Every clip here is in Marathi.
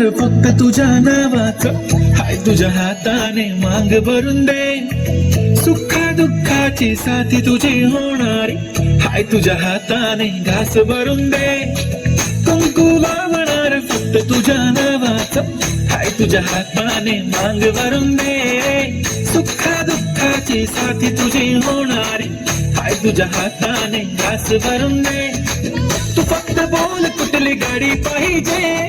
फक्त तुझ्या नावाचं. हाय तुझ्या हाताने मांग भरून दे. सुखा दुःखाची साथी तुझी होणारी. हाय तुझ्या हाताने घास भरून दे. कुंकू वावणार फक्त तुझ्या नावाचं. हाय तुझ्या हाताने मांग भरून दे. सुखा दुःखाची साथी तुझी होणारी. हाय तुझ्या हाताने घास भरून दे. तू फक्त बोल कुठली गाडी पाहिजे?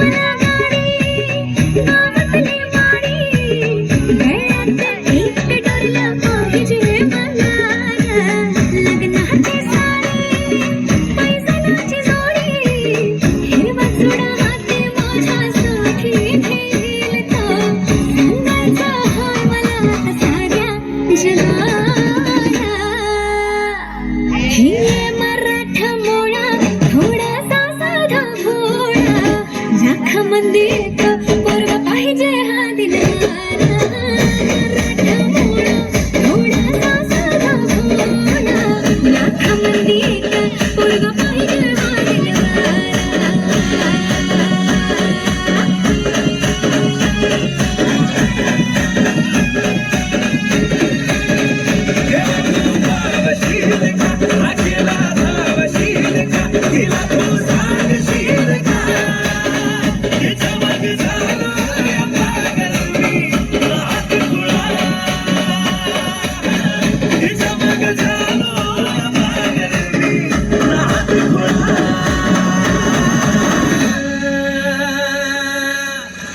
नको मला लाख मंदिर